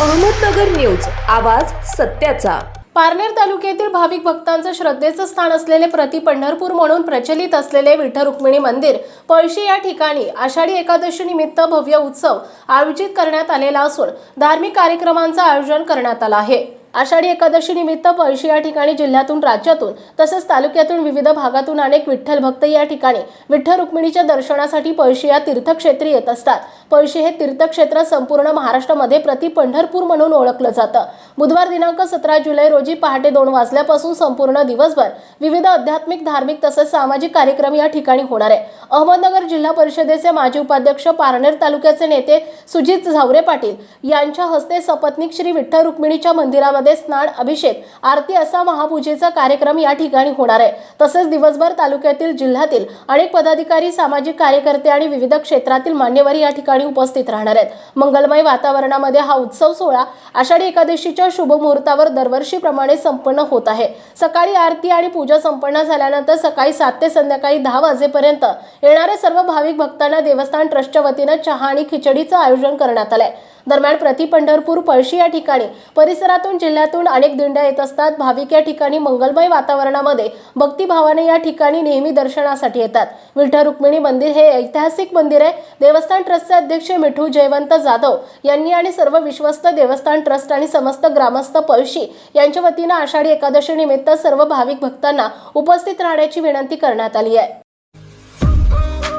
Ahmednagar news आवाज सत्याचा. पारनेर तालुक्यातील भाविक भक्तांचं श्रद्धेचं स्थान असलेले प्रति पंढरपूर म्हणून प्रचलित असलेले विठ्ठल रुक्मिणी मंदिर पळशी या ठिकाणी आषाढी एकादशी निमित्त भव्य उत्सव आयोजित करण्यात आलेला असून धार्मिक कार्यक्रमांचं आयोजन करण्यात आलं आहे. आषाढी एकादशी निमित्त पळशी या ठिकाणी जिल्ह्यातून राज्यातून तसेच तालुक्यातून विविध भागातून अनेक विठ्ठल भक्त या ठिकाणी विठ्ठल रुक्मिणीच्या दर्शनासाठी पळशी या तीर्थक्षेत्री येत असतात. पळशी हे तीर्थक्षेत्र संपूर्ण महाराष्ट्रामध्ये प्रति पंढरपूर म्हणून ओळखलं जातं. बुधवार दिनांक सतरा जुलै रोजी पहाटे दोन वाजल्यापासून संपूर्ण दिवसभर विविध आध्यात्मिक धार्मिक तसेच सामाजिक कार्यक्रम या ठिकाणी होणार आहे. अहमदनगर जिल्हा परिषदेचे माजी उपाध्यक्ष पारनेर तालुक्याचे नेते सुजित झावरे पाटील यांच्या हस्ते सपत्नीक श्री विठ्ठल रुक्मिणीच्या मंदिरामध्ये स्नान अभिषेक आरती असा महापूजेचा कार्यक्रम या ठिकाणी होणार आहे. तसेच दिवसभर तालुक्यातील जिल्ह्यातील अनेक पदाधिकारी सामाजिक कार्यकर्ते आणि विविध क्षेत्रातील मान्यवर या ठिकाणी उपस्थित राहणार आहेत. मंगलमय वातावरणामध्ये हा उत्सव सोहळा आषाढी एकादशीच्या शुभ मुहूर्तावर दरवर्षीप्रमाणे संपन्न होत आहे. सकाळी आरती आणि पूजा संपन्न झाल्यानंतर सकाळी सात ते संध्याकाळी दहा वाजेपर्यंत येणाऱ्या सर्व भाविक भक्तांना देवस्थान ट्रस्टच्या वतीनं चहा आणि खिचडीचं आयोजन करण्यात आलंय. दरम्यान प्रति पंढरपूर पळशी या ठिकाणी परिसरातून जिल्ह्यातून अनेक दिंड्या येत असतात. भाविक या ठिकाणी मंगलमय वातावरणामध्ये भक्तिभावाने या ठिकाणी नेहमी दर्शनासाठी येतात. विठ्ठल रुक्मिणी मंदिर हे ऐतिहासिक मंदिर आहे. देवस्थान ट्रस्टचे अध्यक्ष मिठू जयवंत जाधव यांनी आणि सर्व विश्वस्त देवस्थान ट्रस्ट आणि समस्त ग्रामस्थ पळशी यांच्या वतीनं आषाढी एकादशी निमित्त सर्व भाविक भक्तांना उपस्थित राहण्याची विनंती करण्यात आली आहे.